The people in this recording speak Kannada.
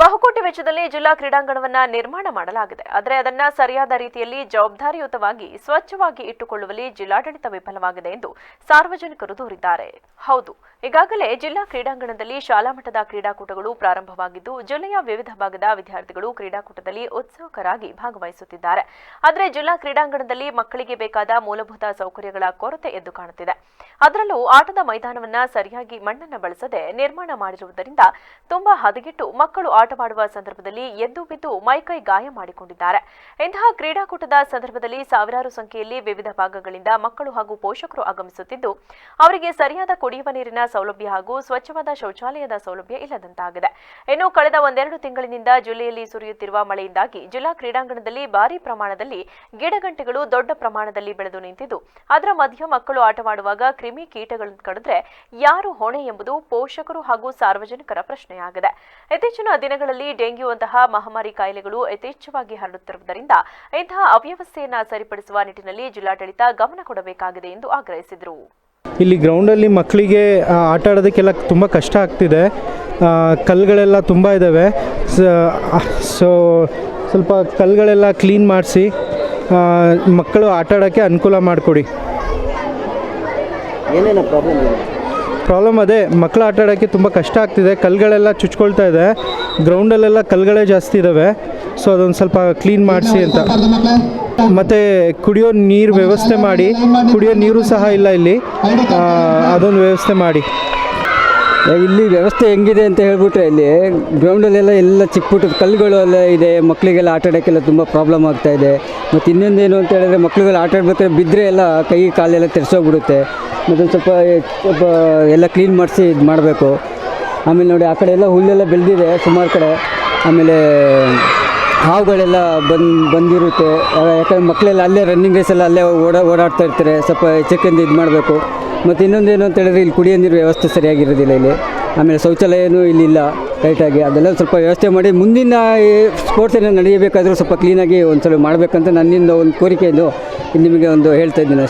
ಬಹುಕೋಟಿ ವೆಚ್ಚದಲ್ಲಿ ಜಿಲ್ಲಾ ಕ್ರೀಡಾಂಗಣವನ್ನ ನಿರ್ಮಾಣ ಮಾಡಲಾಗಿದೆ. ಆದರೆ ಅದನ್ನ ಸರಿಯಾದ ರೀತಿಯಲ್ಲಿ ಜವಾಬ್ದಾರಿಯುತವಾಗಿ, ಸ್ವಚ್ಛವಾಗಿ ಇಟ್ಟುಕೊಳ್ಳುವಲ್ಲಿ ಜಿಲ್ಲಾಡಳಿತ ವಿಫಲವಾಗಿದೆ ಎಂದು ಸಾರ್ವಜನಿಕರು ದೂರಿದ್ದಾರೆ. ಹೌದು, ಈಗಾಗಲೇ ಜಿಲ್ಲಾ ಕ್ರೀಡಾಂಗಣದಲ್ಲಿ ಶಾಲಾ ಮಟ್ಟದ ಕ್ರೀಡಾಕೂಟಗಳು ಪ್ರಾರಂಭವಾಗಿದ್ದು, ಜಿಲ್ಲೆಯ ವಿವಿಧ ಭಾಗದ ವಿದ್ಯಾರ್ಥಿಗಳು ಕ್ರೀಡಾಕೂಟದಲ್ಲಿ ಉತ್ಸುಕರಾಗಿ ಭಾಗವಹಿಸುತ್ತಿದ್ದಾರೆ. ಆದರೆ ಜಿಲ್ಲಾ ಕ್ರೀಡಾಂಗಣದಲ್ಲಿ ಮಕ್ಕಳಿಗೆ ಬೇಕಾದ ಮೂಲಭೂತ ಸೌಕರ್ಯಗಳ ಕೊರತೆ ಎದ್ದು ಕಾಣುತ್ತಿದೆ. ಅದರಲ್ಲೂ ಆಟದ ಮೈದಾನವನ್ನ ಸರಿಯಾಗಿ ಮಣ್ಣನ್ನು ಬಳಸದೆ ನಿರ್ಮಾಣ ಮಾಡಿರುವುದರಿಂದ ತುಂಬಾ ಹದಗೆಟ್ಟು ಮಕ್ಕಳು ಆಟವಾಡುವ ಸಂದರ್ಭದಲ್ಲಿ ಎದ್ದು ಬಿದ್ದು ಮೈಕೈ ಗಾಯ ಮಾಡಿಕೊಂಡಿದ್ದಾರೆ. ಇಂತಹ ಕ್ರೀಡಾಕೂಟದ ಸಂದರ್ಭದಲ್ಲಿ ಸಾವಿರಾರು ಸಂಖ್ಯೆಯಲ್ಲಿ ವಿವಿಧ ಭಾಗಗಳಿಂದ ಮಕ್ಕಳು ಹಾಗೂ ಪೋಷಕರು ಆಗಮಿಸುತ್ತಿದ್ದು, ಅವರಿಗೆ ಸರಿಯಾದ ಕುಡಿಯುವ ನೀರಿನ ಸೌಲಭ್ಯ ಹಾಗೂ ಸ್ವಚ್ಛವಾದ ಶೌಚಾಲಯದ ಸೌಲಭ್ಯ ಇಲ್ಲದಂತಾಗಿದೆ. ಇನ್ನು ಕಳೆದ ಒಂದೆರಡು ತಿಂಗಳಿನಿಂದ ಜಿಲ್ಲೆಯಲ್ಲಿ ಸುರಿಯುತ್ತಿರುವ ಮಳೆಯಿಂದಾಗಿ ಜಿಲ್ಲಾ ಕ್ರೀಡಾಂಗಣದಲ್ಲಿ ಭಾರೀ ಪ್ರಮಾಣದಲ್ಲಿ ಗಿಡಗಂಟೆಗಳು ದೊಡ್ಡ ಪ್ರಮಾಣದಲ್ಲಿ ಬೆಳೆದು ನಿಂತಿದ್ದು, ಅದರ ಮಧ್ಯೆ ಮಕ್ಕಳು ಆಟವಾಡುವಾಗ ಕ್ರಿಮಿ ಕೀಟಗಳನ್ನು ಕಡಿದ್ರೆ ಯಾರು ಹೊಣೆ ಎಂಬುದು ಪೋಷಕರು ಹಾಗೂ ಸಾರ್ವಜನಿಕರ ಪ್ರಶ್ನೆಯಾಗಿದೆ. ಇತ್ತೀಚಿನ ದಿನಗಳಲ್ಲಿ ಡೆಂಗ್ಯೂ ಅಂತಹ ಮಹಾಮಾರಿ ಕಾಯಿಲೆಗಳು ಯಥೇಚ್ಛವಾಗಿ ಹರಡುತ್ತಿರುವುದರಿಂದ ಇಂತಹ ಅವ್ಯವಸ್ಥೆಯನ್ನು ಸರಿಪಡಿಸುವ ನಿಟ್ಟಿನಲ್ಲಿ ಜಿಲ್ಲಾಡಳಿತ ಗಮನ ಕೊಡಬೇಕಾಗಿದೆ ಎಂದು ಆಗ್ರಹಿಸಿದರು. ಇಲ್ಲಿ ಗ್ರೌಂಡಲ್ಲಿ ಮಕ್ಕಳಿಗೆ ಆಟ ಆಡೋದಕ್ಕೆಲ್ಲ ತುಂಬ ಕಷ್ಟ ಆಗ್ತಿದೆ. ಕಲ್ಲುಗಳೆಲ್ಲ ತುಂಬ ಇದ್ದಾವೆ ಸೊ ಸ್ವಲ್ಪ ಕಲ್ಲುಗಳೆಲ್ಲ ಕ್ಲೀನ್ ಮಾಡಿಸಿ ಮಕ್ಕಳು ಆಟ ಆಡೋಕ್ಕೆ ಅನುಕೂಲ ಮಾಡಿಕೊಡಿ. ಏನೇನು ಪ್ರಾಬ್ಲಮ್ ಪ್ರಾಬ್ಲಮ್ ಅದೇ ಮಕ್ಕಳು ಆಟ ಆಡೋಕ್ಕೆ ತುಂಬ ಕಷ್ಟ ಆಗ್ತಿದೆ. ಕಲ್ಲುಗಳೆಲ್ಲ ಚುಚ್ಕೊಳ್ತಾ ಇದೆ. ಗ್ರೌಂಡಲ್ಲೆಲ್ಲ ಕಲ್ಲುಗಳೇ ಜಾಸ್ತಿ ಇದ್ದಾವೆ ಸೊ ಅದೊಂದು ಸ್ವಲ್ಪ ಕ್ಲೀನ್ ಮಾಡಿಸಿ ಅಂತ. ಮತ್ತು ಕುಡಿಯೋ ನೀರು ವ್ಯವಸ್ಥೆ ಮಾಡಿ, ಕುಡಿಯೋ ನೀರು ಸಹ ಇಲ್ಲ ಇಲ್ಲಿ. ಅದೊಂದು ವ್ಯವಸ್ಥೆ ಮಾಡಿ. ಇಲ್ಲಿ ವ್ಯವಸ್ಥೆ ಹೆಂಗಿದೆ ಅಂತ ಹೇಳ್ಬಿಟ್ರೆ ಇಲ್ಲಿ ಗ್ರೌಂಡಲ್ಲೆಲ್ಲ ಎಲ್ಲ ಚಿಕ್ಕ ಪುಟ್ಟದ ಕಲ್ಲುಗಳು ಎಲ್ಲ ಇದೆ. ಮಕ್ಕಳಿಗೆಲ್ಲ ಆಟ ಆಡೋಕ್ಕೆಲ್ಲ ತುಂಬ ಪ್ರಾಬ್ಲಮ್ ಆಗ್ತಾ ಇದೆ. ಮತ್ತು ಇನ್ನೊಂದೇನು ಅಂತ ಹೇಳಿದ್ರೆ ಮಕ್ಕಳುಗಳು ಆಟ ಆಡ್ಬೇಕಾದ್ರೆ ಬಿದ್ದರೆ ಎಲ್ಲ ಕೈ ಕಾಲೆಲ್ಲ ತೆರೆಸೋಗ್ಬಿಡುತ್ತೆ. ಮತ್ತೊಂದು ಸ್ವಲ್ಪ ಎಲ್ಲ ಕ್ಲೀನ್ ಮಾಡಿಸಿ ಇದು ಮಾಡಬೇಕು. ಆಮೇಲೆ ನೋಡಿ ಆ ಕಡೆ ಎಲ್ಲ ಹುಲ್ಲೆಲ್ಲ ಬೆಳೆದಿದೆ ಸುಮಾರು ಕಡೆ. ಆಮೇಲೆ ಹಾವುಗಳೆಲ್ಲ ಬಂದು, ಬಂದಿರುತ್ತೆ. ಯಾಕಂದರೆ ಮಕ್ಕಳೆಲ್ಲ ಅಲ್ಲೇ ರನ್ನಿಂಗ್ ರೇಸೆಲ್ಲ ಅಲ್ಲೇ ಓಡಾ, ಓಡಾಡ್ತಾ ಇರ್ತಾರೆ. ಸ್ವಲ್ಪ ಎಚ್ಚರಿಕೆಯಿಂದ ಇದು ಮಾಡಬೇಕು. ಮತ್ತು ಇನ್ನೊಂದೇನು ಅಂತ ಹೇಳಿದ್ರೆ ಇಲ್ಲಿ ಕುಡಿಯೋ ನೀರು ವ್ಯವಸ್ಥೆ ಸರಿಯಾಗಿರೋದಿಲ್ಲ ಇಲ್ಲಿ. ಆಮೇಲೆ ಶೌಚಾಲಯನೂ ಇಲ್ಲಿ ಇಲ್ಲ ಕರೆಕ್ಟಾಗಿ ಅದೆಲ್ಲ ಸ್ವಲ್ಪ ವ್ಯವಸ್ಥೆ ಮಾಡಿ ಮುಂದಿನ ಸ್ಪೋರ್ಟ್ಸ್ ಏನೋ ನಡೆಯಬೇಕಾದರೂ ಸ್ವಲ್ಪ ಕ್ಲೀನಾಗಿ ಒಂದು ಸಲ ಮಾಡಬೇಕಂತ ನನ್ನಿಂದ ಒಂದು ಕೋರಿಕೆಯನ್ನು ನಿಮಗೆ ಒಂದು ಹೇಳ್ತಾ ಇದ್ದೀನಿ.